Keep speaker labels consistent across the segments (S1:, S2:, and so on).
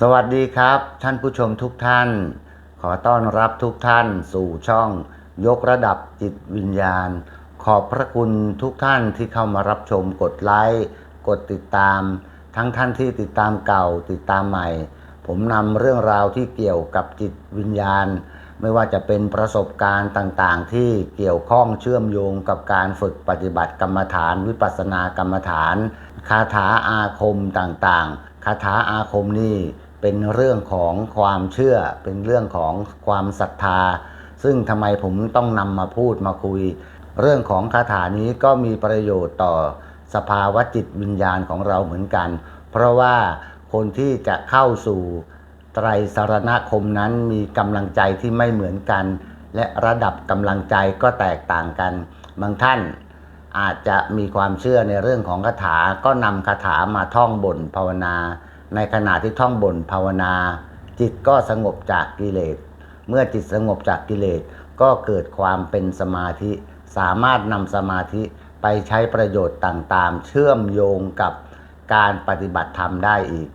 S1: สวัสดีครับ ท่านผู้ชมทุกท่าน ขอต้อนรับทุกท่านสู่ช่องยกระดับจิตวิญญาณ ขอบพระคุณทุกท่านที่เข้ามารับชมกดไลค์กดติดตาม ทั้งท่านที่ติดตามเก่าติดตามใหม่ ผมนำเรื่องราวที่เกี่ยวกับจิตวิญญาณ ไม่ว่าจะเป็นประสบการณ์ต่างๆ ที่เกี่ยวข้องเชื่อมโยงกับการฝึกปฏิบัติกรรมฐาน วิปัสสนากรรมฐาน คาถาอาคมต่างๆ คาถาอาคมนี่เป็นเรื่องของความเชื่อ เป็นเรื่องของความศรัทธา ซึ่งทำไมผมต้องนำมาพูดมาคุย เรื่องของคาถานี้ก็มีประโยชน์ต่อสภาวะจิตวิญญาณของเราเหมือนกัน เพราะว่าคนที่จะเข้าสู่ไตรสารณคมนั้นมีกำลังใจที่ไม่เหมือนกัน และระดับกำลังใจก็แตกต่างกัน บางท่าน อาจจะมีความเชื่อในเรื่องของคาถาก็นำคาถามาท่องบนภาวนา ในขณะที่ท่องบนภาวนา จิตก็สงบจากกิเลส เมื่อจิตสงบจากกิเลส ก็เกิดความเป็นสมาธิ สามารถนำสมาธิไปใช้ประโยชน์ต่างๆ เชื่อมโยงกับการปฏิบัติธรรมได้อีก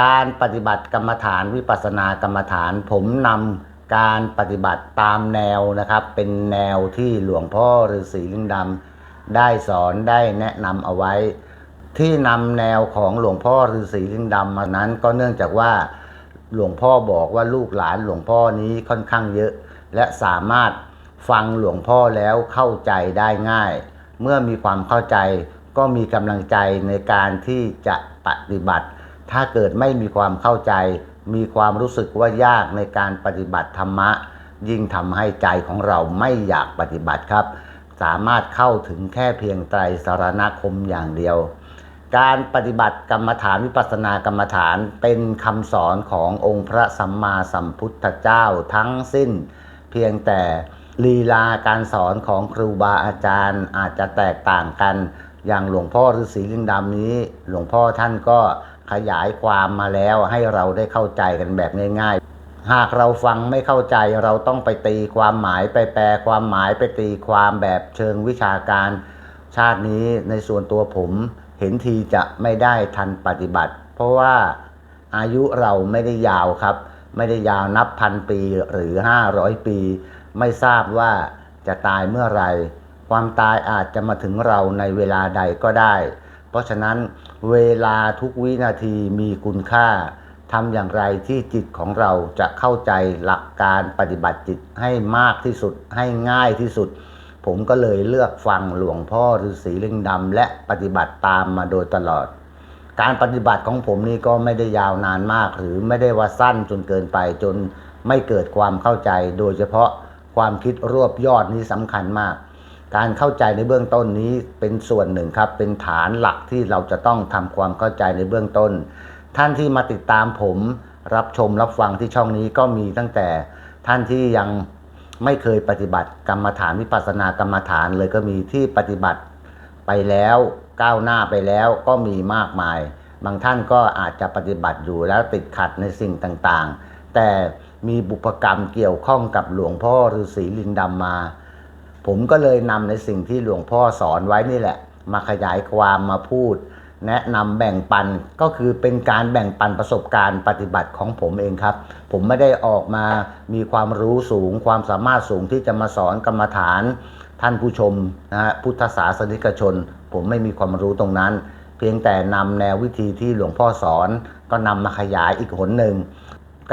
S1: การปฏิบัติกรรมฐานวิปัสสนากรรมฐานผมนำการปฏิบัติตามแนวนะครับ เป็นแนวที่หลวงพ่อฤาษีลิงดำ ได้สอนได้แนะนำเอาไว้ ที่นำแนวของหลวงพ่อฤาษีลิงดำมานั้น ก็เนื่องจากว่าหลวงพ่อบอกว่าลูกหลานหลวงพ่อนี้ค่อนข้างเยอะ และสามารถฟังหลวงพ่อแล้วเข้าใจได้ง่าย เมื่อมีความเข้าใจก็มีกำลังใจในการที่จะปฏิบัติ ถ้าเกิดไม่มีความเข้าใจ มีความรู้สึกว่ายากในการปฏิบัติธรรมะ ยิ่งทำให้ใจของเราไม่อยากปฏิบัติครับ สามารถเข้าถึงแค่เพียงไตรสารณคมอย่างเดียว การปฏิบัติกรรมฐานวิปัสสนากรรมฐานเป็นคำสอนขององค์พระสัมมาสัมพุทธเจ้าทั้งสิ้น เพียงแต่ลีลาการสอนของครูบาอาจารย์อาจจะแตกต่างกัน อย่างหลวงพ่อฤาษีลิงดำนี้ หลวงพ่อท่านก็ขยายความมาแล้วให้เราได้เข้าใจกันแบบง่าย ๆ หากเราฟังไม่เข้าใจเราต้องไปตีความหมายไปแปลความหมายไปตีความแบบเชิงวิชาการ ชาตินี้ในส่วนตัวผมเห็นทีจะไม่ได้ทันปฏิบัติ เพราะว่าอายุเราไม่ได้ยาวครับ ไม่ได้ยาวนับพันปีหรือ 500 ปี ไม่ทราบว่าจะตายเมื่อไร ความตายอาจจะมาถึงเราในเวลาใดก็ได้ เพราะฉะนั้นเวลาทุกวินาทีมีคุณค่า ทำอย่างไรที่จิตของเราจะเข้าใจหลักการปฏิบัติจิตให้มากที่สุดให้ง่ายที่สุด ผมก็เลยเลือกฟังหลวงพ่อฤาษีลิงดำและปฏิบัติตามมาโดยตลอด การปฏิบัติของผมนี่ก็ไม่ได้ยาวนานมาก หรือไม่ได้ว่าสั้นจนเกินไปจนไม่เกิดความเข้าใจ โดยเฉพาะความคิดรวบยอดนี้สำคัญมาก การเข้าใจในเบื้องต้นนี้เป็นส่วนหนึ่งครับ เป็นฐานหลักที่เราจะต้องทำความเข้าใจในเบื้องต้น ท่านที่มาติดตามผมรับชมรับฟังที่ช่องนี้ก็มีตั้งแต่ท่านที่ยังไม่เคยปฏิบัติกรรมฐานวิปัสสนากรรมฐานเลยก็มีที่ปฏิบัติไปแล้วก้าวหน้าไปแล้วก็มีมากมาย บางท่านก็อาจจะปฏิบัติอยู่แล้วติดขัดในสิ่งต่างๆ แต่มีบุพกรรมเกี่ยวข้องกับหลวงพ่อฤาษีลิงดำมา ผมก็เลยนำในสิ่งที่หลวงพ่อสอนไว้นี่แหละ มาขยายความมาพูด แนะนำแบ่งปันก็คือเป็นการแบ่งปันประสบการณ์ปฏิบัติของผมเองครับ ผมไม่ได้ออกมามีความรู้สูง ความสามารถสูงที่จะมาสอนกรรมฐาน ท่านผู้ชมนะฮะพุทธศาสนิกชน ผมไม่มีความรู้ตรงนั้น เพียงแต่นำแนววิธีที่หลวงพ่อสอน ก็นำมาขยายอีกหนหนึ่ง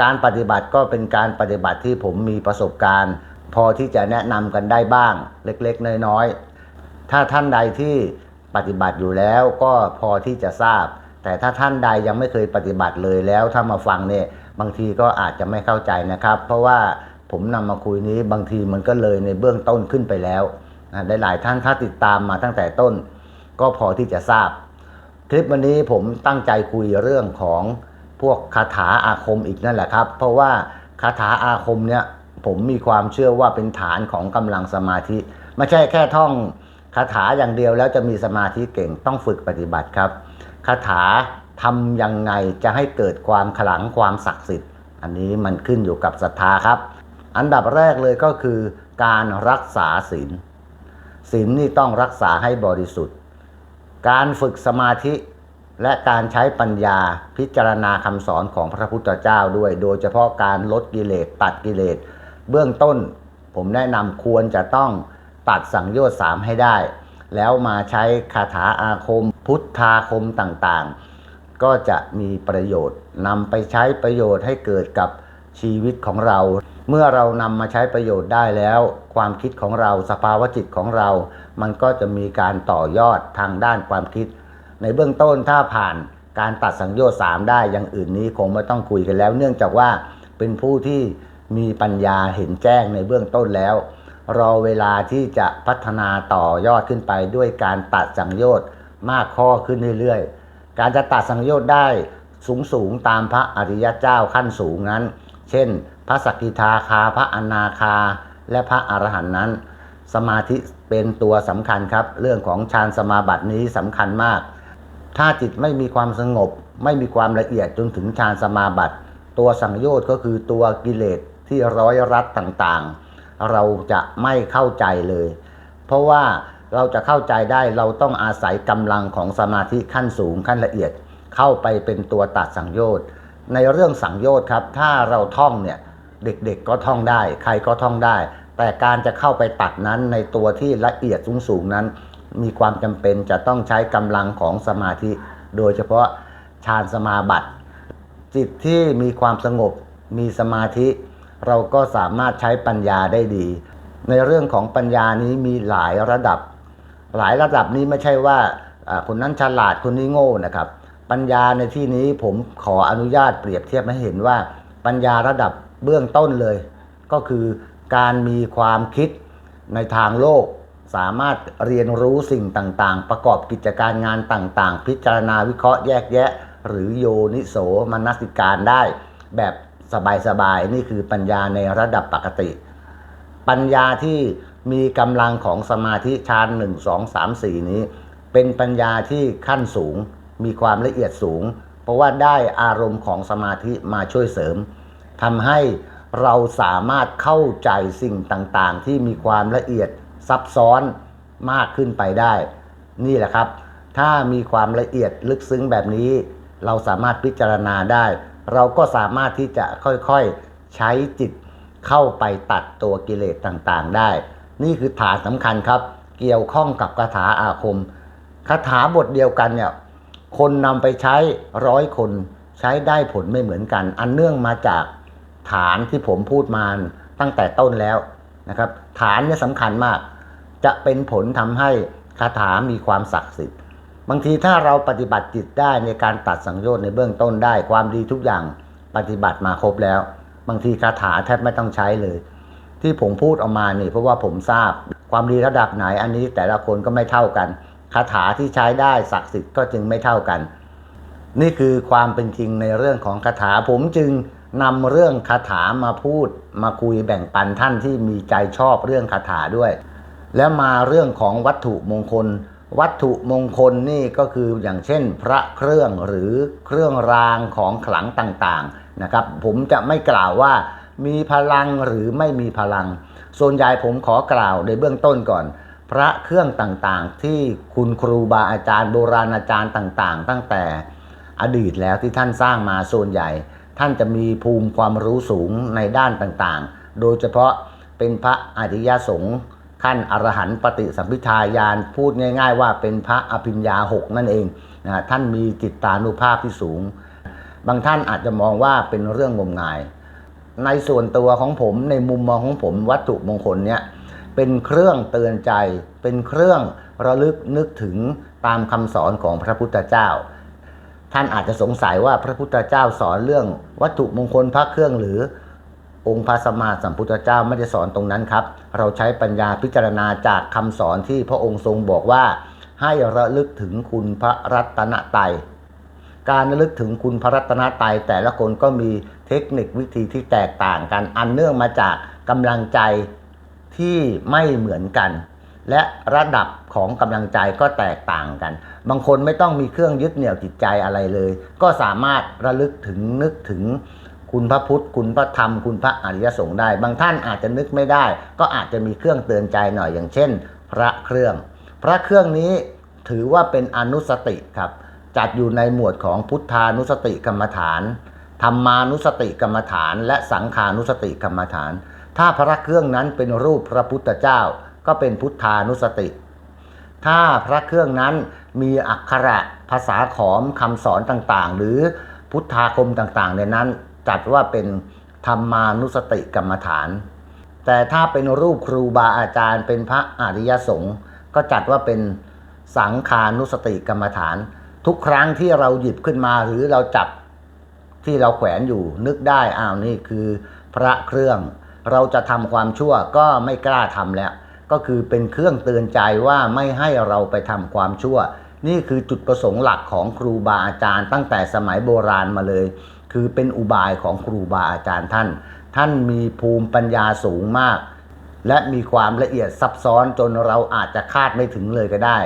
S1: การปฏิบัติก็เป็นการปฏิบัติที่ผมมีประสบการณ์ พอที่จะแนะนำกันได้บ้างเล็กๆน้อยๆถ้าท่านใดที่ ปฏิบัติอยู่แล้วก็พอที่จะทราบ แต่ถ้าท่านใดยังไม่เคยปฏิบัติเลยแล้วถ้ามาฟังเนี่ยบางทีก็อาจจะไม่เข้าใจนะครับ เพราะว่าผมนำมาคุยนี้บางทีมันก็เลยในเบื้องต้นขึ้นไปแล้วนะหลายๆท่านถ้าติดตามมาตั้งแต่ต้น ก็พอที่จะทราบ คลิปวันนี้ผมตั้งใจคุยเรื่องของพวกคาถาอาคมอีกนั่นแหละครับ เพราะว่าคาถาอาคมเนี่ยผมมีความเชื่อว่าเป็นฐานของกำลังสมาธิ ไม่ใช่แค่ท่อง คาถาอย่างเดียวแล้วจะมีสมาธิเก่งต้องฝึกปฏิบัติครับคาถาทำยังไงจะให้เกิดความขลังความศักดิ์สิทธิ์ อันนี้มันขึ้นอยู่กับศรัทธาครับ อันดับแรกเลยก็คือการรักษาศีลศีลนี่ต้องรักษาให้บริสุทธิ์ การฝึกสมาธิและการใช้ปัญญาพิจารณาคำสอนของพระพุทธเจ้าด้วย โดยเฉพาะการลดกิเลสตัดกิเลส เบื้องต้นผมแนะนำควรจะต้อง ตัดสังโยชน์สามให้ได้ แล้วมาใช้คาถาอาคม พุทธาคมต่างๆ ก็จะมีประโยชน์นำไปใช้ประโยชน์ให้เกิดกับชีวิตของเรา เมื่อเรานำมาใช้ประโยชน์ได้แล้ว ความคิดของเราสภาวะจิตของเรา มันก็จะมีการต่อยอดทางด้านความคิด ในเบื้องต้นถ้าผ่านการตัดสังโยชน์สามได้อย่างอื่นนี้คงไม่ต้องคุยกันแล้ว เนื่องจากว่าเป็นผู้ที่มีปัญญาเห็นแจ้งในเบื้องต้นแล้ว รอเวลาที่จะพัฒนาต่อยอดขึ้นไปด้วยการตัดสังโยชน์มากข้อขึ้นเรื่อยๆ การจะตัดสังโยชน์ได้สูงสูงๆตามพระอริยเจ้าขั้นสูงนั้น เช่น พระสกกิทาคา พระอนาคา และพระอรหันต์นั้น สมาธิเป็นตัวสำคัญครับ เรื่องของฌานสมาบัตินี้สำคัญมาก ถ้าจิตไม่มีความสงบ ไม่มีความละเอียดจนถึงฌานสมาบัติ ตัวสังโยชน์ก็คือตัวกิเลสที่ร้อยรัดต่างๆ เราจะไม่เข้าใจเลย เพราะว่าเราจะเข้าใจได้เราต้องอาศัยกำลังของสมาธิขั้นสูงขั้นละเอียด เข้าไปเป็นตัวตัดสังโยชน์ ในเรื่องสังโยชน์ครับ ถ้าเราท่องเนี่ยเด็กๆก็ท่องได้ ใครก็ท่องได้ แต่การจะเข้าไปตัดนั้นในตัวที่ละเอียดสูงๆนั้น มีความจำเป็นจะต้องใช้กำลังของสมาธิ โดยเฉพาะฌานสมาบัติ จิตที่มีความสงบมีสมาธิ เราก็สามารถใช้ปัญญาได้ดี ในเรื่องของปัญญานี้มีหลายระดับ หลายระดับนี้ไม่ใช่ว่าคนนั้นฉลาดคนนี้โง่นะครับ ปัญญาในที่นี้ผมขออนุญาตเปรียบเทียบให้เห็นว่า ปัญญาระดับเบื้องต้นเลย ก็คือการมีความคิดในทางโลก สามารถเรียนรู้สิ่งต่างๆ ประกอบกิจการงานต่างๆ พิจารณาวิเคราะห์แยกแยะ หรือโยนิโสมนสิการได้ แบบ สบายๆนี่คือปัญญาในระดับปกติ ปัญญาที่มีกำลังของสมาธิฌานหนึ่งสองสามสี่นี้ เป็นปัญญาที่ขั้นสูง มีความละเอียดสูง เพราะว่าได้อารมณ์ของสมาธิมาช่วยเสริมทำให้เราสามารถเข้าใจสิ่งต่างๆ ที่มีความละเอียดซับซ้อนมากขึ้นไปได้ นี่แหละครับ ถ้ามีความละเอียดลึกซึ้งแบบนี้ เราสามารถพิจารณาได้ เราก็สามารถที่จะค่อยๆใช้จิตเข้าไปตัดตัวกิเลสต่างๆได้ นี่คือฐานสำคัญครับ เกี่ยวข้องกับคาถาอาคมคาถาบทเดียวกันเนี่ยคนนำไปใช้ร้อยคนใช้ได้ผลไม่เหมือนกัน อันเนื่องมาจากฐานที่ผมพูดมาตั้งแต่ต้นแล้วนะครับ ฐานเนี่ยสำคัญมาก จะเป็นผลทำให้คาถามีความศักดิ์สิทธิ์ บางทีถ้าเราปฏิบัติจิตได้ในการตัดสังโยชน์ในเบื้องต้นได้ความดีทุกอย่างปฏิบัติมาครบแล้ว บางทีคาถาแทบไม่ต้องใช้เลย ที่ผมพูดออกมานี่เพราะว่าผมทราบความดีระดับไหนอันนี้แต่ละคนก็ไม่เท่ากันคาถาที่ใช้ได้ศักดิ์สิทธิ์ก็จึงไม่เท่ากัน นี่คือความเป็นจริงในเรื่องของคาถาผมจึงนำเรื่องคาถามาพูด มาคุยแบ่งปันท่านที่มีใจชอบเรื่องคาถาด้วย แล้วมาเรื่องของวัตถุมงคล วัตถุมงคลนี่ก็คืออย่างเช่น พระเครื่องหรือเครื่องรางของขลังต่างๆนะครับ ผมจะไม่กล่าวว่ามีพลังหรือไม่มีพลัง ส่วนใหญ่ผมขอกล่าวในเบื้องต้นก่อน พระเครื่องต่างๆ ที่คุณครูบาอาจารย์โบราณอาจารย์ต่างๆ ตั้งแต่อดีตแล้วที่ท่านสร้างมาส่วนใหญ่ ท่านจะมีภูมิความรู้สูงในด้านต่างๆ โดยเฉพาะเป็นพระอริยสงฆ์ ขั้นอรหันต์ปฏิสัมพิทายานพูดง่าย ๆ ว่าเป็นพระอภิญญาหกนั่นเองนะท่านมีจิตตานุภาพที่สูง บางท่านอาจจะมองว่าเป็นเรื่องงมงาย ในส่วนตัวของผมในมุมมองของผมวัตถุมงคลเนี่ยเป็นเครื่องเตือนใจ เป็นเครื่องระลึกนึกถึงตามคำสอนของพระพุทธเจ้า ท่านอาจจะสงสัยว่าพระพุทธเจ้าสอนเรื่องวัตถุมงคลพระเครื่องหรือ องค์พระสัมมาสัมพุทธเจ้าไม่ได้สอนตรงนั้นครับ เราใช้ปัญญาพิจารณาจากคำสอนที่พระองค์ทรงบอกว่า ให้ระลึกถึงคุณพระรัตนตรัยการระลึกถึงคุณพระรัตนตรัยแต่ละคนก็มีเทคนิควิธีที่แตกต่างกัน อันเนื่องมาจากกำลังใจที่ไม่เหมือนกัน และระดับของกำลังใจก็แตกต่างกัน บางคนไม่ต้องมีเครื่องยึดเหนี่ยวจิตใจอะไรเลย ก็สามารถระลึกถึงนึกถึง คุณพระพุทธ คุณพระธรรม คุณพระอริยสงฆ์ได้ บางท่านอาจจะนึกไม่ได้ ก็อาจจะมีเครื่องเตือนใจหน่อยอย่างเช่น พระเครื่อง พระเครื่องนี้ถือว่าเป็นอนุสติครับ จัดอยู่ในหมวดของพุทธานุสติกรรมฐานธรรมานุสติกรรมฐาน และสังขานุสติกรรมฐาน ถ้าพระเครื่องนั้นเป็นรูปพระพุทธเจ้า ก็เป็นพุทธานุสติ ถ้าพระเครื่องนั้นมีอักขระภาษาขอมคำสอนต่างๆ หรือพุทธาคมต่างๆ ในนั้น จัดว่าเป็นธรรมานุสติกรรมฐาน แต่ถ้าเป็นรูปครูบาอาจารย์เป็นพระอริยสงฆ์ก็จัดว่าเป็นสังขานุสติกรรมฐาน ทุกครั้งที่เราหยิบขึ้นมาหรือเราจับที่เราแขวนอยู่นึกได้อ้าวนี่คือพระเครื่อง เราจะทำความชั่วก็ไม่กล้าทำแล้ว ก็คือเป็นเครื่องเตือนใจว่าไม่ให้เราไปทำความชั่ว นี่คือจุดประสงค์หลักของครูบาอาจารย์ตั้งแต่สมัยโบราณมาเลย คือเป็นอุบายของครูบาอาจารย์ท่าน ท่านมีภูมิปัญญาสูงมาก และมีความละเอียดซับซ้อนจนเราอาจจะคาดไม่ถึงเลยก็ได้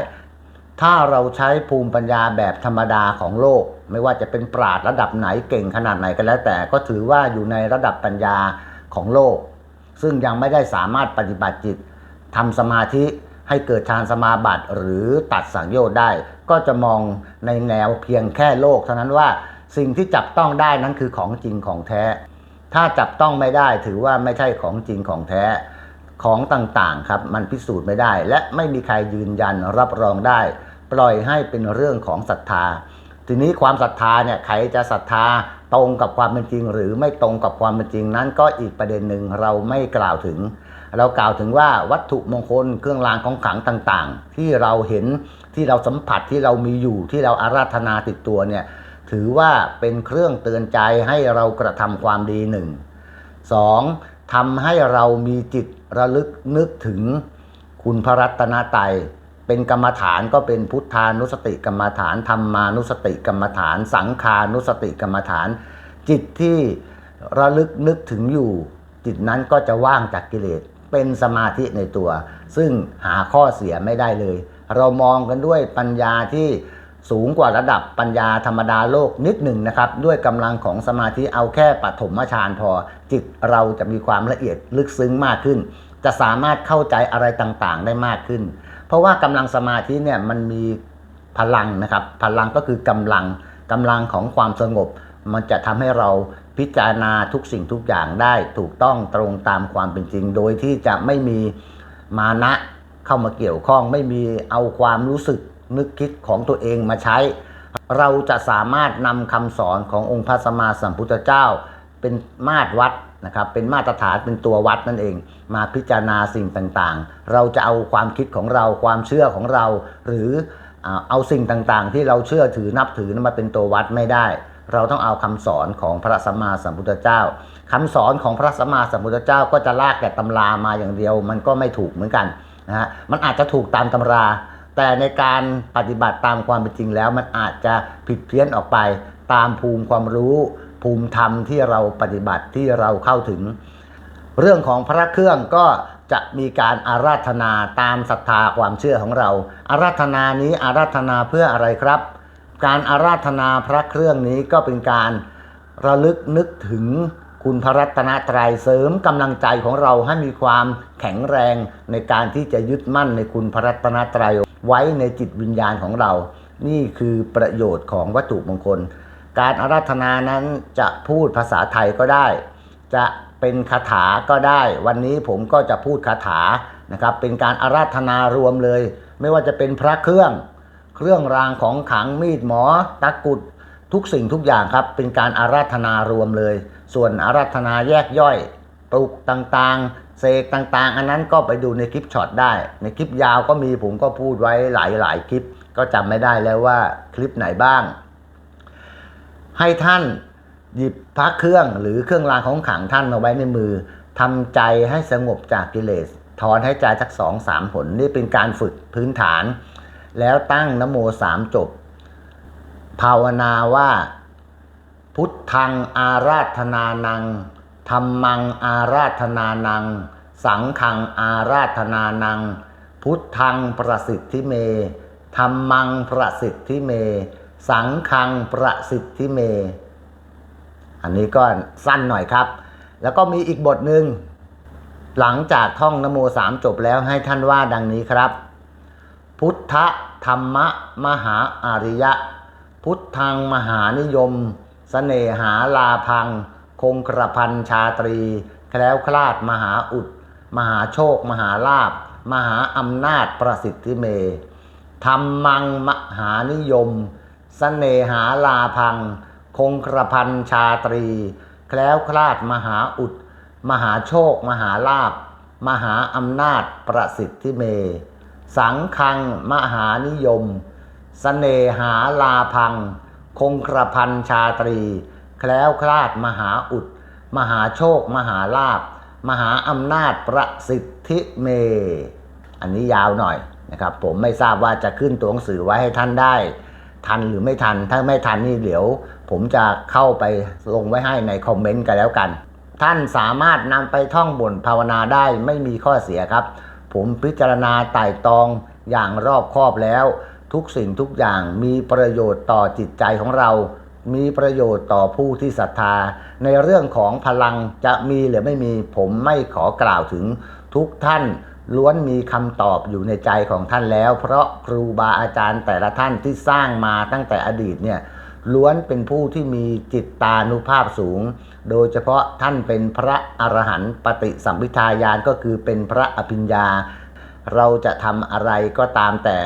S1: ถ้าเราใช้ภูมิปัญญาแบบธรรมดาของโลก ไม่ว่าจะเป็นปราดระดับไหนเก่งขนาดไหนก็แล้วแต่ ก็ถือว่าอยู่ในระดับปัญญาของโลก ซึ่งยังไม่ได้สามารถปฏิบัติจิตทำสมาธิให้เกิดฌานสมาบัติหรือตัดสังโยชน์ได้ ก็จะมองในแนวเพียงแค่โลกเท่านั้นว่า สิ่งที่จับต้องได้นั้นคือของจริงของแท้ ถ้าจับต้องไม่ได้ถือว่าไม่ใช่ของจริงของแท้ของต่างๆครับมันพิสูจน์ไม่ได้ และไม่มีใครยืนยันรับรองได้ ปล่อยให้เป็นเรื่องของศรัทธา ทีนี้ความศรัทธาเนี่ยใครจะศรัทธาตรงกับความเป็นจริง หรือไม่ตรงกับความเป็นจริงนั้นก็อีกประเด็นหนึ่งเราไม่กล่าวถึง เรากล่าวถึงว่าวัตถุมงคลเครื่องรางของขลังต่างๆ ที่เราเห็นที่เราสัมผัสที่เรามีอยู่ที่เราอาราธนาติดตัวเนี่ย ถือว่าเป็นเครื่องเตือนใจให้เรากระทำความดีหนึ่งสองทำให้เรามีจิตระลึกนึกถึงคุณพระรัตนตรัยเป็นกรรมฐานก็เป็นพุทธานุสติกรรมฐานธรรมานุสติกรรมฐาน สังขานุสติกรรมฐาน จิตที่ระลึกนึกถึงอยู่ จิตนั้นก็จะว่างจากกิเลสเป็นสมาธิในตัว ซึ่งหาข้อเสียไม่ได้เลย เรามองกันด้วยปัญญาที่ สูงกว่าระดับปัญญาธรรมดาโลกนิดหนึ่งนะครับ ด้วยกำลังของสมาธิเอาแค่ปฐมฌานพอ จิตเราจะมีความละเอียดลึกซึ้งมากขึ้น จะสามารถเข้าใจอะไรต่างๆ ได้มากขึ้น เพราะว่ากำลังสมาธิเนี่ยมันมีพลังนะครับ พลังก็คือกำลังกำลังของความสงบ มันจะทำให้เราพิจารณาทุกสิ่งทุกอย่างได้ถูกต้องตรงตามความเป็นจริง โดยที่จะไม่มีมานะเข้ามาเกี่ยวข้อง ไม่มีเอาความรู้สึก นึกคิดของตัวเองมาใช้ เราจะสามารถนำคำสอนขององค์พระสัมมาสัมพุทธเจ้า เป็นมาตรวัดนะครับเป็นมาตรฐานเป็นตัววัดนั่นเอง มาพิจารณาสิ่งต่างๆ เราจะเอาความคิดของเราความเชื่อของเรา หรือเอาสิ่งต่างๆ ที่เราเชื่อถือนับถือมาเป็นตัววัดไม่ได้ เราต้องเอาคำสอนของพระสัมมาสัมพุทธเจ้าคำสอนของพระสัมมาสัมพุทธเจ้าก็จะลากแต่ตำรามาอย่างเดียว มันก็ไม่ถูกเหมือนกันนะฮะมันอาจจะถูกตามตำรา แต่ในการปฏิบัติตามความเป็นจริงแล้วมันอาจจะผิดเพี้ยนออกไปตามภูมิความรู้ ภูมิธรรมที่เราปฏิบัติที่เราเข้าถึง เรื่องของพระเครื่องก็จะมีการอาราธนาตามศรัทธาความเชื่อของเรา อาราธนานี้อาราธนาเพื่ออะไรครับ การอาราธนาพระเครื่องนี้ก็เป็นการระลึกนึกถึงคุณพระรัตนตรัยเสริมกำลังใจของเราให้มีความแข็งแรงในการที่จะยึดมั่นในคุณพระรัตนตรัย ไว้ในจิตวิญญาณของเรา นี่คือประโยชน์ของวัตถุมงคล การอาราธนานั้นจะพูดภาษาไทยก็ได้ จะเป็นคาถาก็ได้ วันนี้ผมก็จะพูดคาถานะครับ เป็นการอาราธนารวมเลย ไม่ว่าจะเป็นพระเครื่อง เครื่องรางของขังมีดหมอตะกุดทุกสิ่งทุกอย่างครับ เป็นการอาราธนารวมเลย ส่วนอาราธนาแยกย่อย ปลุกต่างๆ เสกต่างๆ อันนั้นก็ไปดูในคลิปช็อตได้ ในคลิปยาวก็มีผมก็พูดไว้หลายๆ คลิป ก็จำไม่ได้แล้วว่าคลิปไหนบ้าง ให้ท่านหยิบพระเครื่องหรือเครื่องรางของขลังท่านเอาไว้ในมือทำใจให้สงบจากกิเลสถอนให้ใจสักสองสามผลนี่เป็นการฝึกพื้นฐาน แล้วตั้งนโมสามจบ ภาวนาว่า พุทธังอาราธนานัง ธรรมังอาราธนานัง สังขังอาราธนานัง พุทธังประสิทธิเมธรรมังประสิทธิเม สังขังประสิทธิเม อันนี้ก็สั้นหน่อยครับ แล้วก็มีอีกบทหนึ่งหลังจากท่องนโมสามจบแล้วให้ท่านว่าดังนี้ครับ พุทธธรรมมหาอาริยะพพุทธังมหานิยมสเสน่หาลาพัง คงกระพันชาตรี แคล้วคลาดมหาอุด มหาโชค มหาลาบ มหาอำนาจประสิทธิเมธรรมังมหานิยมสเสน่หาลาพัง คงกระพันชาตรี แคล้วคลาดมหาอุด มหาโชค มหาลาบ มหาอำนาจประสิทธิเม สังคังมหานิยมสเสน่หาลาพัง คงกระพันชาตรี แคล้วคลาดมหาอุด มหาโชค มหาลาบ มหาอำนาจประสิทธิเม อันนี้ยาวหน่อยนะครับ ผมไม่ทราบว่าจะขึ้นตัวหนังสือไว้ให้ท่านได้ ทันหรือไม่ทัน ถ้าไม่ทันนี่เดี๋ยว ผมจะเข้าไปลงไว้ให้ในคอมเมนต์กันแล้วกัน ท่านสามารถนำไปท่องบนภาวนาได้ไม่มีข้อเสียครับ ผมพิจารณาไต่ตองอย่างรอบคอบแล้ว ทุกสิ่งทุกอย่างมีประโยชน์ต่อจิตใจของเรา มีประโยชน์ต่อผู้ที่ศรัทธา ในเรื่องของพลังจะมีหรือไม่มีผมไม่ขอกล่าวถึงทุกท่านล้วนมีคำตอบอยู่ในใจของท่านแล้ว เพราะครูบาอาจารย์แต่ละท่านที่สร้างมาตั้งแต่อดีตเนี่ยล้วนเป็นผู้ที่มีจิตตานุภาพสูง โดยเฉพาะท่านเป็นพระอรหันต์ปฏิสัมพิทายานก็คือเป็นพระอภิญญา เราจะทำอะไรก็ตามแต่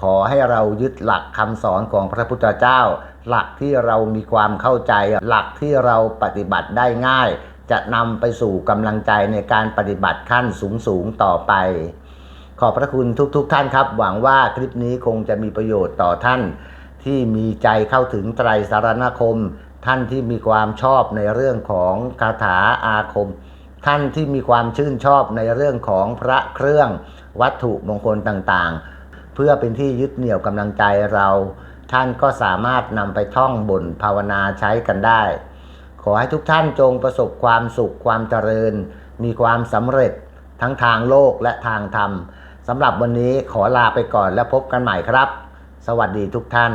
S1: ขอให้เรายึดหลักคำสอนของพระพุทธเจ้า หลักที่เรามีความเข้าใจ หลักที่เราปฏิบัติได้ง่าย จะนำไปสู่กำลังใจในการปฏิบัติขั้นสูงสูงๆต่อไป ขอบพระคุณทุกๆทท่านครับ หวังว่าคลิปนี้คงจะมีประโยชน์ต่อท่าน ที่มีใจเข้าถึงไตรสารณคม ท่านที่มีความชอบในเรื่องของคาถาอาคม ท่านที่มีความชื่นชอบในเรื่องของพระเครื่องวัตถุมงคลต่างๆ เพื่อเป็นที่ยึดเหนี่ยวกำลังใจเรา ท่านก็สามารถนำไปท่องบนภาวนาใช้กันได้ ขอให้ทุกท่านจงประสบความสุขความเจริญ มีความสำเร็จทั้งทางโลกและทางธรรมสำหรับวันนี้ขอลาไปก่อนและพบกันใหม่ครับ สวัสดีทุกท่าน